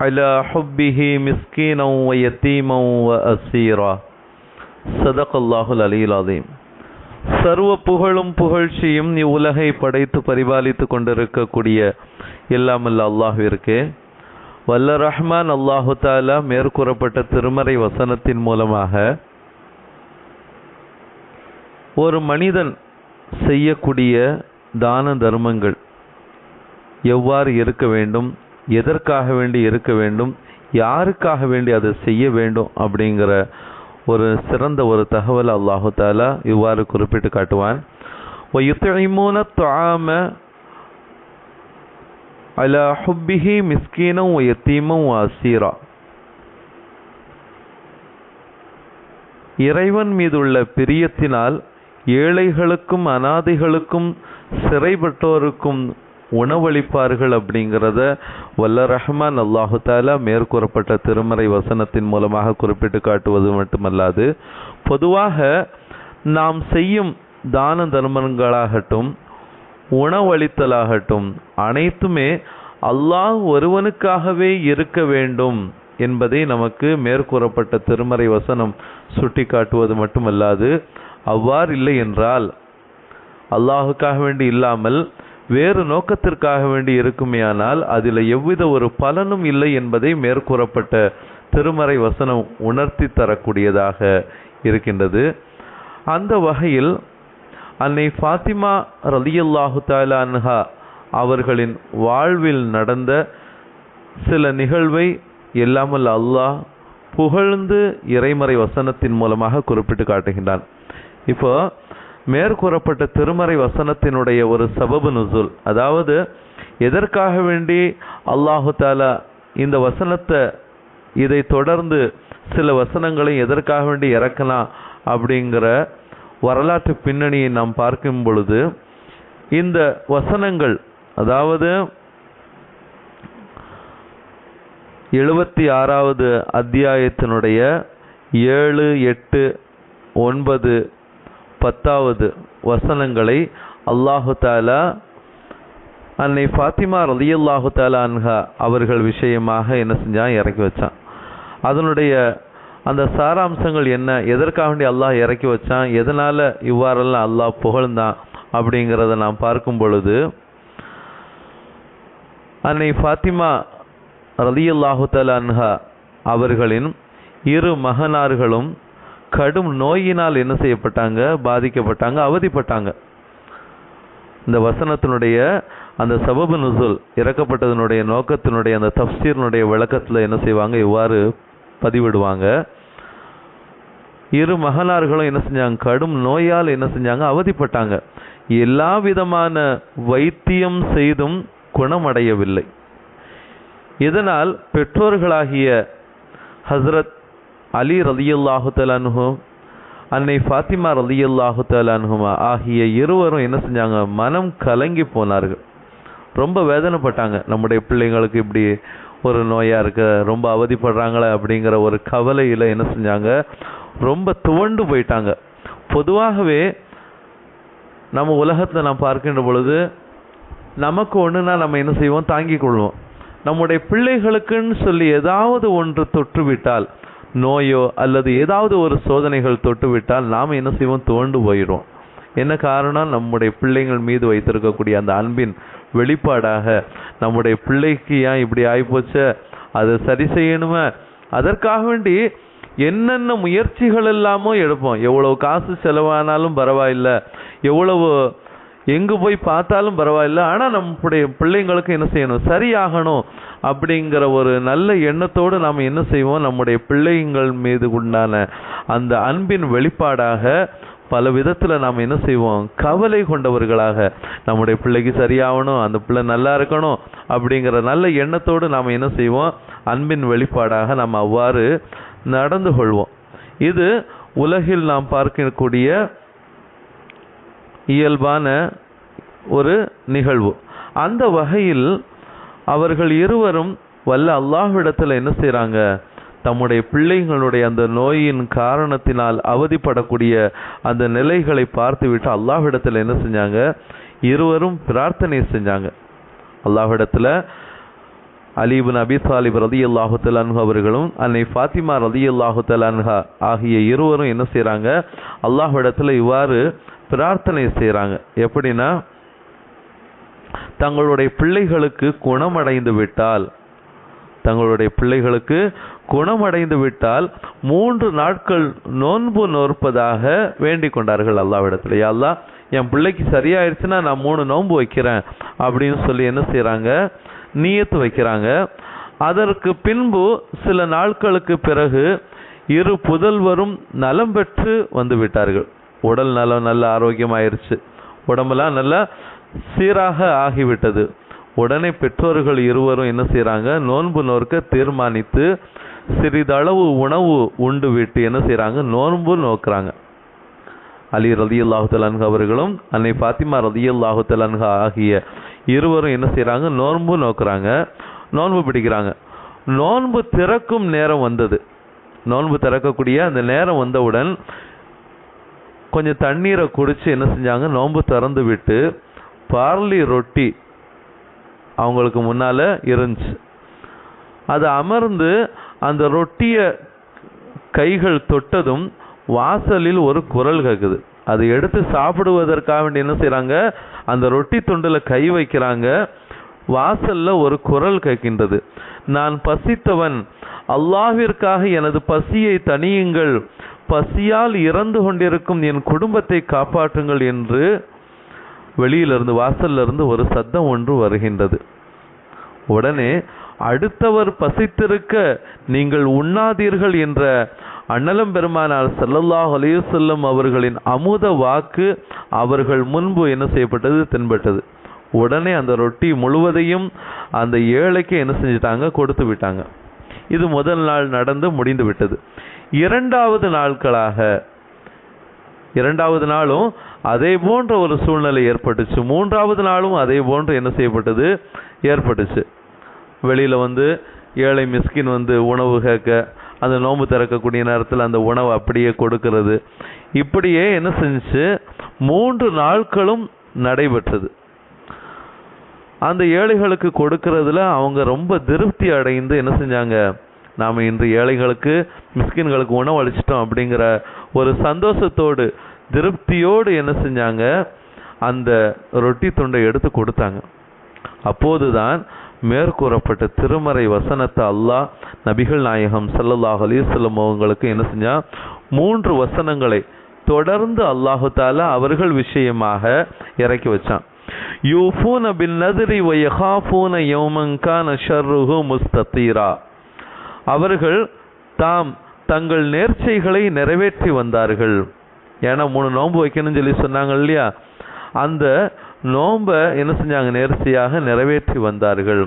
على حبه مسكينا ويتيما وأسيرا صدق الله العلي العظيم சர்வ புகழும் புகழ்ச்சியும் இவ்வுலகை படைத்து பரிபாலித்து கொண்டிருக்கக்கூடிய எல்லாமல்ல அல்லாஹ்விற்கு வல்ல ரஹ்மான் அல்லாஹு தாலா மேற்கூறப்பட்ட திருமறை வசனத்தின் மூலமாக ஒரு மனிதன் செய்யக்கூடிய தான தர்மங்கள் எவ்வாறு இருக்க வேண்டும் எதற்காக வேண்டி இருக்க வேண்டும் யாருக்காக வேண்டி அதை செய்ய வேண்டும் அப்படிங்கிற ஒரு சிறந்த ஒரு தகவல் அல்லாஹு தாலா இவ்வாறு குறிப்பிட்டு காட்டுவான் وَيُطْعِمُونَ الطَّعَامَ على حبه مسكينا ويتيما واسيرا இறைவன் மீதுள்ள பிரியத்தினால் ஏழைகளுக்கும் அனாதைகளுக்கும் சிறைப்பட்டோருக்கும் உணவளிப்பார்கள் அப்படிங்கிறத வல்ல ரஹ்மான் அல்லாஹு தாலா மேற்கூறப்பட்ட திருமறை வசனத்தின் மூலமாக குறிப்பிட்டு காட்டுவது மட்டுமல்லாது பொதுவாக நாம் செய்யும் தான தர்மங்களாகட்டும் உணவளித்தலாகட்டும் அனைத்துமே அல்லாஹ் ஒருவனுக்காகவே இருக்க வேண்டும் என்பதை நமக்கு மேற்கூறப்பட்ட திருமறை வசனம் சுட்டி காட்டுவது மட்டுமல்லாது அவ்வாறு இல்லை என்றால் அல்லாஹுக்காக வேண்டி இல்லாமல் வேறு நோக்கத்திற்காக வேண்டி இருக்குமேயானால் அதில் எவ்வித ஒரு பலனும் இல்லை என்பதை மேற்கூறப்பட்ட திருமறை வசனம் உணர்த்தி தரக்கூடியதாக இருக்கின்றது. அந்த வகையில் அன்னை ஃபாத்திமா ரலியல்லாஹு தாலான்ஹா அவர்களின் வாழ்வில் நடந்த சில நிகழ்வை எல்லாமல் அல்லாஹ் புகழ்ந்து இறைமறை வசனத்தின் மூலமாக குறிப்பிட்டு காட்டுகின்றான். இப்போ மேற்கூறப்பட்ட திருமறை வசனத்தினுடைய ஒரு சபபு நுசுல். அதாவது எதற்காக வேண்டி அல்லாஹு தாலா இந்த வசனத்தை இதை தொடர்ந்து சில வசனங்களை எதற்காக வேண்டி இறக்கலாம் அப்படிங்கிற வரலாற்று பின்னணியை நாம் பார்க்கும் பொழுது இந்த வசனங்கள் அதாவது எழுபத்தி ஆறாவது அத்தியாயத்தினுடைய ஏழு எட்டு ஒன்பது பத்தாவது வசனங்களை அல்லாஹு தாலா அன்னை ஃபாத்திமா ரலியல்லாஹு தாலா அன்ஹா அவர்கள் விஷயமாக என்ன செஞ்சான்? இறக்கி வச்சான். அதனுடைய அந்த சாராம்சங்கள் என்ன? எதற்காக வேண்டி அல்லாஹ் இறக்கி வச்சான்? எதனால் இவ்வாறெல்லாம் அல்லாஹ் புகழ்ந்தான்? அப்படிங்கிறத நாம் பார்க்கும் பொழுது அன்னை ஃபாத்திமா ரலியல்லாஹு தாலா அன்ஹா அவர்களின் இரு மகனார்களும் கடும் நோயினால் என்ன செய்யப்பட்டாங்க? பாதிக்கப்பட்டாங்க அவதிப்பட்டாங்க. இந்த வசனத்தினுடைய அந்த சபபு நுசுல் இறக்கப்பட்டதனுடைய நோக்கத்தினுடைய அந்த தப்சீர்னுடைய விளக்கத்தில் என்ன செய்வாங்க? இவ்வாறு பதிவிடுவாங்க. இரு மகனார்களும் என்ன செஞ்சாங்க? கடும் நோயால் என்ன செஞ்சாங்க? அவதிப்பட்டாங்க. எல்லா விதமான வைத்தியம் செய்தும் குணமடையவில்லை. இதனால் பெற்றோர்களாகிய ஹசரத் அலி ரலியுல்லாஹு தலான்ஹு அன்னை ஃபாத்திமா ரலியுல்லாஹு தலானுஹுமா ஆகிய இருவரும் என்ன செஞ்சாங்க? மனம் கலங்கி போனார்கள். ரொம்ப வேதனைப்பட்டாங்க. நம்முடைய பிள்ளைங்களுக்கு இப்படி ஒரு நோயாக இருக்க ரொம்ப அவதிப்படுறாங்களே அப்படிங்கிற ஒரு கவலையில் என்ன செஞ்சாங்க? ரொம்ப துவண்டு போயிட்டாங்க. பொதுவாகவே நம்ம உலகத்தில் நாம் பார்க்கின்ற பொழுது நமக்கு ஒன்றுனா நம்ம என்ன செய்வோம்? தாங்கிக் கொள்வோம். நம்முடைய பிள்ளைகளுக்குன்னு சொல்லி ஏதாவது ஒன்று தொற்றுவிட்டால் நோயோ அல்லது ஏதாவது ஒரு சோதனைகள் தொட்டுவிட்டால் நாம் என்ன செய்வோம்? தோண்டு போயிடும் என்ன காரணம்? நம்முடைய பிள்ளைகள் மீது வைத்திருக்கக்கூடிய அந்த அன்பின் வெளிப்பாடாக நம்முடைய பிள்ளைக்கு ஏன் இப்படி ஆகிப்போச்சு அதை சரி செய்யணுமே? அதற்காக வேண்டி என்னென்ன முயற்சிகள் எல்லாமோ எடுப்போம். எவ்வளவு காசு செலவானாலும் பரவாயில்ல. எவ்வளவு எங்கு போய் பார்த்தாலும் பரவாயில்ல. ஆனால் நம்முடைய பிள்ளைங்களுக்கு என்ன செய்யணும்? சரியாகணும் அப்படிங்கிற ஒரு நல்ல எண்ணத்தோடு நாம் என்ன செய்வோம்? நம்முடைய பிள்ளைங்கள் மீது உண்டான அந்த அன்பின் வெளிப்பாடாக பல விதத்தில் நாம் என்ன செய்வோம்? கவலை கொண்டவர்களாக நம்முடைய பிள்ளைக்கு சரியாகணும் அந்த பிள்ளை நல்லா இருக்கணும் அப்படிங்கிற நல்ல எண்ணத்தோடு நாம் என்ன செய்வோம்? அன்பின் வெளிப்பாடாக நாம் அவ்வாறு நடந்து கொள்வோம். இது உலகில் நாம் பார்க்கக்கூடிய இயல்பான ஒரு நிகழ்வு. அந்த வகையில் அவர்கள் இருவரும் வல்ல அல்லாஹ்விடத்தில் என்ன செய்கிறாங்க தம்முடைய பிள்ளைகளுடைய அந்த நோயின் காரணத்தினால் அவதிப்படக்கூடிய அந்த நிலைகளை பார்த்துவிட்டு அல்லாஹ்விடத்தில் என்ன செஞ்சாங்க? இருவரும் பிரார்த்தனை செஞ்சாங்க. அல்லாஹ்விடத்தில் அலிபின் அபி சாலிப் ரதி அல்லாஹு தலான்ஹா அவர்களும் அன்னை ஃபாத்திமா ரதி அல்லாஹு தலான்ஹா ஆகிய இருவரும் என்ன செய்கிறாங்க அல்லாஹ்விடத்தில் இவ்வாறு பிரார்த்தனை செய்கிறாங்க எப்படின்னா தங்களுடைய பிள்ளைகளுக்கு குணமடைந்து விட்டால் தங்களுடைய பிள்ளைகளுக்கு குணமடைந்து விட்டால் மூன்று நாட்கள் நோன்பு நோற்பதாக வேண்டிக் கொண்டார்கள் அல்லாவிடத்தில் அல்லா என் பிள்ளைக்கு சரியாயிருச்சுன்னா நான் மூணு நோன்பு வைக்கிறேன். அப்படின்னு சொல்லி என்ன செய்கிறாங்க நீயத்து வைக்கிறாங்க. அதற்கு பின்பு சில நாட்களுக்கு பிறகு இரு புதல்வரும் நலம் பெற்று வந்து விட்டார்கள். உடல் நலம் நல்ல ஆரோக்கியமாயிருச்சு. உடம்பெல்லாம் நல்லா சீராக ஆகிவிட்டது. உடனே பெற்றோர்கள் இருவரும் என்ன செய்கிறாங்க நோன்பு நோக்க தீர்மானித்து சிறிதளவு உணவு உண்டு விட்டு என்ன செய்கிறாங்க நோன்பு நோக்குறாங்க. அலி ரதி அல்லாஹு அவர்களும் அன்னை ஃபாத்திமா ரதி அல்லாஹு ஆகிய இருவரும் என்ன செய்கிறாங்க நோன்பு நோக்குறாங்க. நோன்பு பிடிக்கிறாங்க. நோன்பு திறக்கும் நேரம் வந்தது. நோன்பு திறக்கக்கூடிய அந்த நேரம் வந்தவுடன் கொஞ்சம் தண்ணீரை குடித்து என்ன செஞ்சாங்க? நோன்பு திறந்து விட்டு பார்லி ரொட்டி அவங்களுக்கு முன்னால் இருந்துச்சு. அது அமர்ந்து அந்த ரொட்டியை கைகள் தொட்டதும் வாசலில் ஒரு குரல் கேட்குது அதை எடுத்து சாப்பிடுவதற்காக வேண்டி என்ன செய்கிறாங்க அந்த ரொட்டி துண்டில் கை வைக்கிறாங்க. வாசல்ல ஒரு குரல் கேட்கின்றது. நான் பசித்தவன் அல்லாவிற்காக எனது பசியை தணியுங்கள். பசியால் இறந்து கொண்டிருக்கும் என் குடும்பத்தை காப்பாற்றுங்கள் என்று வெளியிலிருந்து வாசல்லிருந்து ஒரு சத்தம் ஒன்று வருகின்றது. உடனே அடுத்தவர் பசித்திருக்க நீங்கள் உண்ணாதீர்கள் என்ற அண்ணலும் பெருமானார் ஸல்லல்லாஹு அலையுசல்லம் அவர்களின் அமுத வாக்கு அவர்கள் முன்பு என்ன செய்யப்பட்டது? தென்பட்டது. உடனே அந்த ரொட்டி முழுவதையும் அந்த ஏழைக்கு என்ன செஞ்சிட்டாங்க? கொடுத்து விட்டாங்க. இது முதல் நாள் நடந்து முடிந்து விட்டது. இரண்டாவது நாட்களாக இரண்டாவது நாளும் அதே போன்ற ஒரு சூழ்நிலை ஏற்பட்டுச்சு. மூன்றாவது நாளும் அதே போன்று என்ன செய்யப்பட்டது? ஏற்பட்டுச்சு. வெளியில் வந்து ஏழை மிஸ்கின் வந்து உணவு கேட்க அந்த நோன்பு திறக்கக்கூடிய நேரத்தில் அந்த உணவை அப்படியே கொடுக்கறது. இப்படியே என்ன செஞ்சு மூன்று நாட்களும் நடைபெற்றது. அந்த ஏழைகளுக்கு கொடுக்கறதுல அவங்க ரொம்ப திருப்தி அடைந்து என்ன செஞ்சாங்க? நாம் இன்று ஏழைகளுக்கு மிஸ்கின்களுக்கு உணவு அளிச்சிட்டோம் அப்படிங்கிற ஒரு சந்தோஷத்தோடு திருப்தியோடு என்ன செஞ்சாங்க? அந்த ரொட்டி துண்டை எடுத்து கொடுத்தாங்க. அப்போதுதான் மேற்கூறப்பட்ட திருமறை வசனத்தை அல்லாஹ் நபிகள் நாயகம் சல்லல்லாஹ் அலிசல்லம் அவங்களுக்கு என்ன செஞ்சா? மூன்று வசனங்களை தொடர்ந்து அல்லாஹு தாலா அவர்கள் விஷயமாக இறக்கி வச்சான். யூஃபூன பின் நதிரி வ யஹாஃபூன யோமங்கான ஷர்ருஹு முஸ்தத்தீரா அவர்கள் தாம் தங்கள் நேர்ச்சைகளை நிறைவேற்றி வந்தார்கள். ஏன்னா மூணு நோன்பு வைக்கணும்னு சொல்லி சொன்னாங்க இல்லையா? அந்த நோம்ப என்ன செஞ்சாங்க? நேர்த்தியாக நிறைவேற்றி வந்தார்கள்.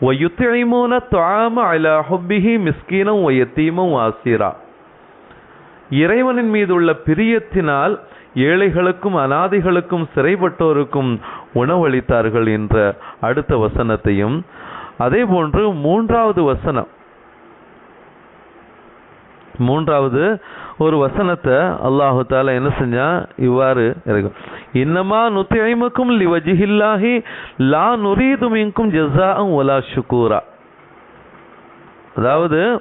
ஒயுத்திமூன துவாம அல ஹொப்பிஹி மிஸ்கீனம் ஒயத்தீமும் ஆசிரா இறைவனின் மீது உள்ள பிரியத்தினால் ஏழைகளுக்கும் அனாதைகளுக்கும் சிறைப்பட்டோருக்கும் உணவளித்தார்கள் என்ற அடுத்த வசனத்தையும் அதே போன்று மூன்றாவது வசனம் மூன்றாவது ஒரு வசனத்தை அல்லாஹு தாலா என்ன செஞ்சா? இவ்வாறு இருக்கும் இன்னமா நுத்தியமுக்கும் லிவஜிஹில்லாஹி லா நுரீதுமிங்கும் மின்கும் ஒலா ஷுக்கூரா அதாவது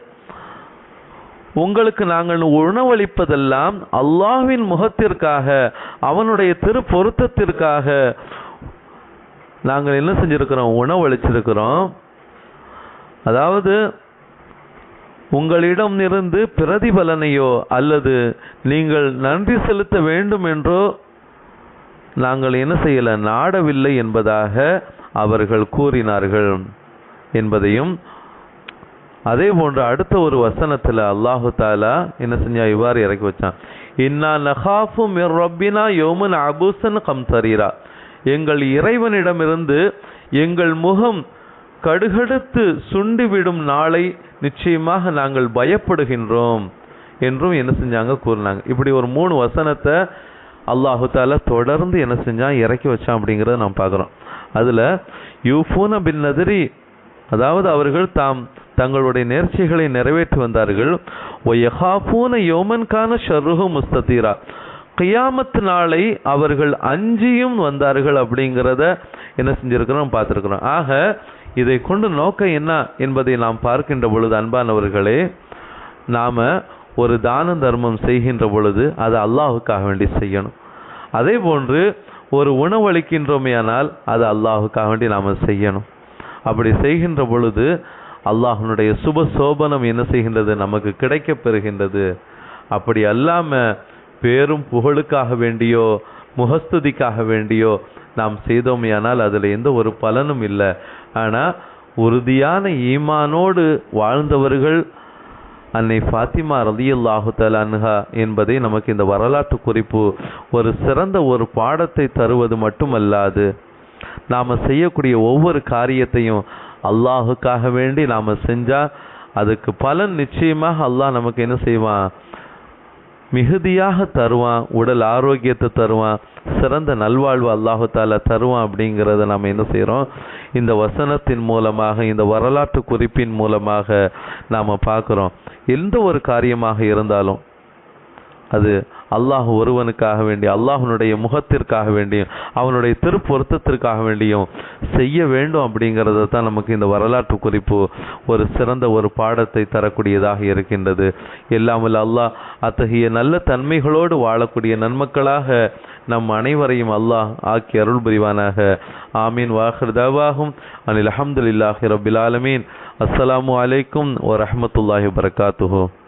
உங்களுக்கு நாங்கள் உணவளிப்பதெல்லாம் அல்லாஹ்வின் முகத்திற்காக அவனுடைய திரு பொருத்தத்திற்காக நாங்கள் என்ன செஞ்சிருக்கிறோம்? உணவளிச்சிருக்கிறோம். அதாவது உங்களிடம் இருந்து பிரதிபலனையோ அல்லது நீங்கள் நன்றி செலுத்த வேண்டும் என்றோ நாங்கள் என்ன செய்யல? நாடவில்லை என்பதாக அவர்கள் கூறினார்கள் என்பதையும் அதே போன்று அடுத்த ஒரு வசனத்தில் அல்லாஹு தாலா என்ன செஞ்சா? இவ்வாறு இறக்கி வச்சான். இன்னா நகாஃபு மிர் ரப்பினா யோமன் அபூசன் கம்சரீரா. எங்கள் இறைவனிடமிருந்து எங்கள் முகம் கடுகடுத்து சுண்டிவிடும் நாளை நிச்சயமாக நாங்கள் பயப்படுகின்றோம் என்றும் என்ன செஞ்சாங்க கூறினாங்க. இப்படி ஒரு மூணு வசனத்தை அல்லாஹு தொடர்ந்து என்ன செஞ்சான் இறக்கி வச்சான் அப்படிங்கிறத நாம் பார்க்குறோம். அதில் யூஃபூன பின் நதிரி அதாவது அவர்கள் தாம் தங்களுடைய நேர்ச்சிகளை நிறைவேற்றி வந்தார்கள். ஒயஹாஃபூன யோமன்கான ஷர்ருஹு முஸ்ததீரா. கியாமத் நாளை அவர்கள் அஞ்சியும் வந்தார்கள் அப்படிங்கிறத என்ன செஞ்சுருக்கிறோம் பார்த்துருக்குறோம். ஆக இதை கொண்டு நோக்கம் என்ன என்பதை நாம் பார்க்கின்ற பொழுது அன்பானவர்களே நாம் ஒரு தான தர்மம் செய்கின்ற பொழுது அது அல்லாஹுக்காக வேண்டி செய்யணும். அதே போன்று ஒரு உணவளிக்கின்றோமேயானால் அது அல்லாஹுக்காக வேண்டி நாம் செய்யணும். அப்படி செய்கின்ற பொழுது அல்லாஹனுடைய சுப சோபனம் என்ன செய்கின்றது? நமக்கு கிடைக்கப் பெறுகின்றது. அப்படி அல்லாமல் பேரும் புகழுக்காக வேண்டியோ முகஸ்துதிக்காக வேண்டியோ நாம் செய்தோமேயானால் அதில் எந்த ஒரு பலனும் இல்லை. ஆனால் உறுதியான ஈமானோடு வாழ்ந்தவர்கள் அன்னை ஃபாத்திமா ரலியல்லாஹு தலான்ஹா என்பதை நமக்கு இந்த வரலாற்று குறிப்பு ஒரு சிறந்த ஒரு பாடத்தை தருவது மட்டுமல்லாது நாம் செய்யக்கூடிய ஒவ்வொரு காரியத்தையும் அல்லாஹுக்காக வேண்டி நாம் செஞ்சால் அதுக்கு பலன் நிச்சயமாக அல்லாஹ் நமக்கு என்ன செய்வான்? மிகுதியாக தருவான் உடல் ஆரோக்கியத்தை தருவான் சிறந்த நல்வாழ்வு அல்லாஹு தாலா தருவான் அப்படிங்கிறத நாம் என்ன செய்கிறோம் இந்த வசனத்தின் மூலமாக இந்த வரலாற்று குறிப்பின் மூலமாக நாம் பார்க்குறோம். எந்த ஒரு காரியமாக இருந்தாலும் அது அல்லாஹ் ஒருவனுக்காக வேண்டி அல்லாஹனுடைய முகத்திற்காக வேண்டியும் அவனுடைய திருப்பொருத்தத்திற்காக வேண்டியும் செய்ய வேண்டும் அப்படிங்கிறத தான் நமக்கு இந்த வரலாற்று குறிப்பு ஒரு சிறந்த ஒரு பாடத்தை தரக்கூடியதாக இருக்கின்றது. இல்லாமல் அல்லாஹ் அத்தகைய நல்ல தன்மைகளோடு வாழக்கூடிய நன்மக்களாக நம் அனைவரையும் அல்லாஹ் ஆக்கி அருள் புரிவானாக. ஆமீன். வாஹர் தவாகும் அனில் அஹமதுல்லாஹி ரபில் ஆலமீன். அஸ்ஸலாமு அலைக்கும் வரஹ்மத்துல்லாஹி வரகாத்துஹோ